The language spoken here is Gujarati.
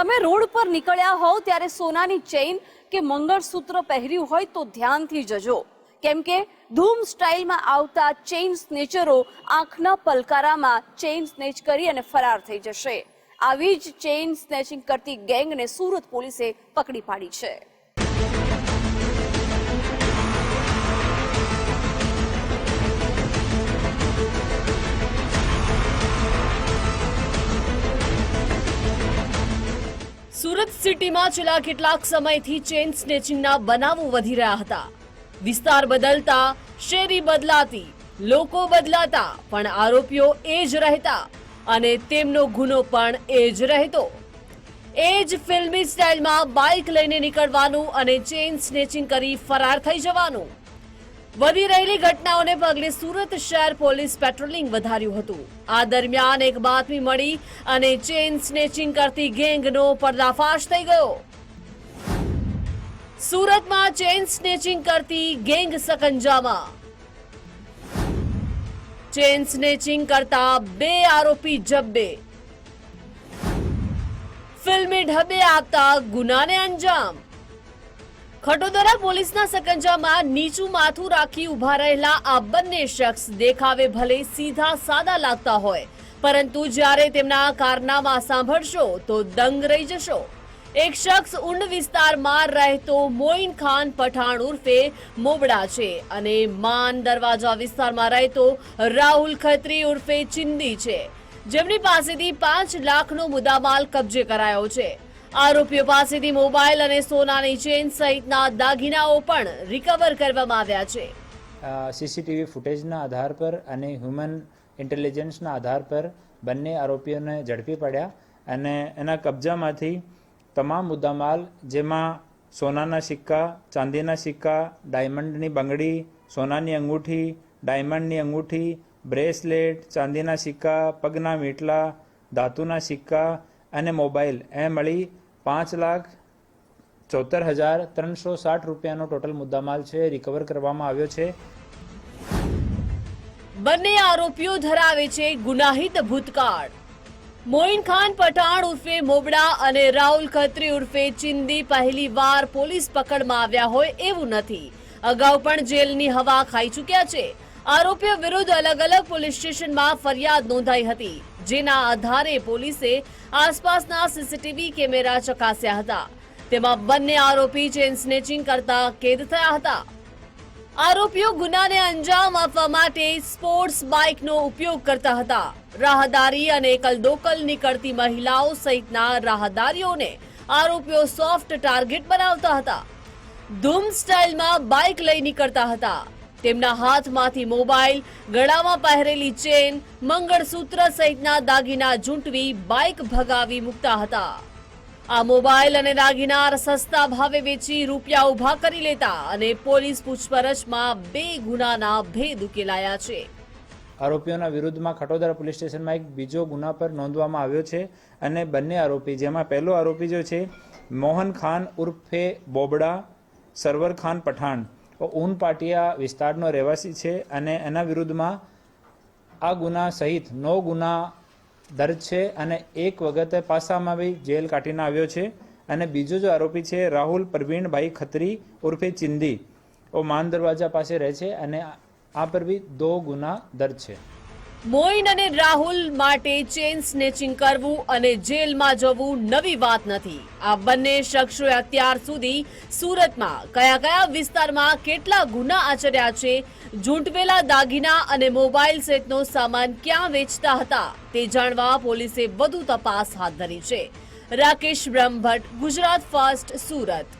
તમે રોડ પર નીકળ્યા હોવ ત્યારે સોનાની ચેઇન કે મંગળસૂત્ર પહેર્યું હોય તો ધ્યાનથી જજો. કેમ કે ધૂમ સ્ટાઇલમાં આવતા ચેઇન સ્નેચરો આંખના પલકારામાં ચેઇન સ્નેચ કરી અને ફરાર થઈ જશે. આવી જ ચેઇન સ્નેચિંગ કરતી ગેંગને સુરત પોલીસે પકડી પાડી છે. સુરત સિટીમાં છેલ્લા કેટલાક સમયથી ચેઇન સ્નેચિંગના બનાવો વધી રહ્યા હતા. વિસ્તાર બદલતા, શેરી બદલાતી, લોકો બદલાતા, પણ આરોપીઓ એ જ રહેતા અને તેમનો ગુનો પણ એ જ રહેતો. એ જ ફિલ્મી સ્ટાઇલમાં બાઇક લઈને નીકળવાનું અને ચેઇન સ્નેચિંગ કરી ફરાર થઈ જવાનું. વધી રહેલી ઘટનાઓને પગલે સુરત શહેર પોલીસ પેટ્રોલિંગ વધાર્યું હતું. આ દરમિયાન એક બાતમી મળી અને ચેઇન સ્નેચિંગ કરતી ગેંગનો પર્દાફાશ થઈ ગયો. સુરતમાં ચેઇન સ્નેચિંગ કરતી ગેંગ સકંજામાં. ચેઇન સ્નેચિંગ કરતા બે આરોપી જબ્બે. ફિલ્મી ઢબે આપતા ગુનાને અંજામ. ખટોદરા પોલીસના સકંજામાં નીચું માથું રાખી ઊભા રહેલા આ બંને શખ્સ દેખાવે ભલે સીધા સાદા લાગતા હોય. પરંતુ જ્યારે તેમના કારનામા સાંભળશો તો દંગ રહી જશો. એક શખ્સ ઊંડ વિસ્તારમાં રહેતો મોઇન ખાન પઠાણ ઉર્ફે મોબડા છે અને માન દરવાજા વિસ્તારમાં રહેતો રાહુલ ખત્રી ઉર્ફે ચિંદી છે. જેમની પાસેથી પાંચ લાખનો મુદ્દામાલ કબજે કરાયો છે. આરોપીઓ પાસેથી મોબાઈલ અને સોનાની ચેન સહિતના દાગીનાઓ પણ રિકવર કરવામાં આવ્યા છે. સીસીટીવી ફૂટેજના આધાર પર અને હ્યુમન ઇન્ટેલિજન્સના આધાર પર બંને આરોપીઓને ઝડપી પડ્યા અને એના કબજામાંથી તમામ મુદ્દામાલ, જેમાં સોનાના સિક્કા, ચાંદીના સિક્કા ડાયમંડની બંગડી, સોનાની અંગૂઠી ડાયમંડની અંગૂઠી બ્રેસલેટ ચાંદીના સિક્કા, પગના મીટલા, ધાતુના સિક્કા અને મોબાઈલ એ મળી પાંચ લાખ ચોતેર હજાર ત્રણસો સાઠ રૂપિયાનો ટોટલ મુદ્દામાલ છે. રિકવર કરવામાં આવ્યો છે. બંને આરોપીઓ ધરાવે છે ગુનાહિત ભૂતકાળ. મોઇન ખાન પઠાણ ઉર્ફે મોબડા અને રાહુલ ખત્રી ઉર્ફે ચિંદી પહેલી વાર પોલીસ પકડમાં આવ્યા હોય એવું નથી. અગાઉ પણ જેલની હવા ખાઈ ચૂક્યા છે. આરોપીઓ વિરુદ્ધ અલગ અલગ પોલીસ સ્ટેશનમાં ફરિયાદ નોંધાઈ હતી, જેના આધારે પોલીસે આસપાસના સીસીટીવી કેમેરા ચકાસ્યા હતા. તેમાં બંને આરોપી ચેન સ્નેચિંગ કરતા કેદ થયા હતા. આરોપીઓ ગુનાને અંજામ આપવા માટે સ્પોર્ટ્સ બાઇકનો ઉપયોગ કરતા હતા. રાહદારી અને કલદોકલ નીકળતી મહિલાઓ સહિતના રાહદારીઓને આરોપીઓ સોફ્ટ ટાર્ગેટ બનાવતા હતા. ધૂમ સ્ટાઇલમાં બાઇક લઈ નીકળતા હતા. તેમના હાથમાંથી મોબાઈલ, ગળામાં પહેરેલી ચેન, મંગળસૂત્ર સહિતના દાગીના ઝૂંટવી બાઇક ભગાવી મૂકતા હતા. આ મોબાઈલ અને દાગીના સસ્તા ભાવે વેચી રૂપિયા ઊભા કરી લેતા અને પોલીસ પૂછપરછમાં બે ગુનાના ભેદ ઉકેલાયા છે. આરોપીઓના વિરુદ્ધમાં ખટોદરા પોલીસ સ્ટેશનમાં એક બીજો ગુના પર નોંધવામાં આવ્યો છે અને બંને આરોપી, જેમાં પહેલો આરોપી જો છે, મોહન ખાન ઉર્ફે બોબડા, સરવર ખાન પઠાણ. ઊન પાટિયા વિસ્તારનો રહેવાસી છે અને એના વિરુદ્ધમાં આ ગુના સહિત નવ ગુના દર્જ છે અને એક વખતે પાસામાં બી જેલ કાઢીને આવ્યો છે. અને બીજો જો આરોપી છે રાહુલ પ્રવીણભાઈ ખત્રી ઉર્ફે ચિંદી ઓ માન દરવાજા પાસે રહે છે અને આ પર બી દો ગુના દર્જ છે. મોઇન અને રાહુલ માટે ચેન સ્નેચિંગ કરવું અને જેલમાં જવું નવી વાત નથી. આ બંને શખ્સોએ અત્યાર સુધી સુરતમાં કયા કયા વિસ્તારમાં કેટલા ગુના આચર્યા છે, ઝૂંટવેલા દાગીના અને મોબાઈલ સેટનો સામાન ક્યાં વેચતા હતા તે જાણવા પોલીસે વધુ તપાસ હાથ ધરી છે. રાકેશ બ્રહ્મભટ્ટ, ગુજરાત ફર્સ્ટ સુરત.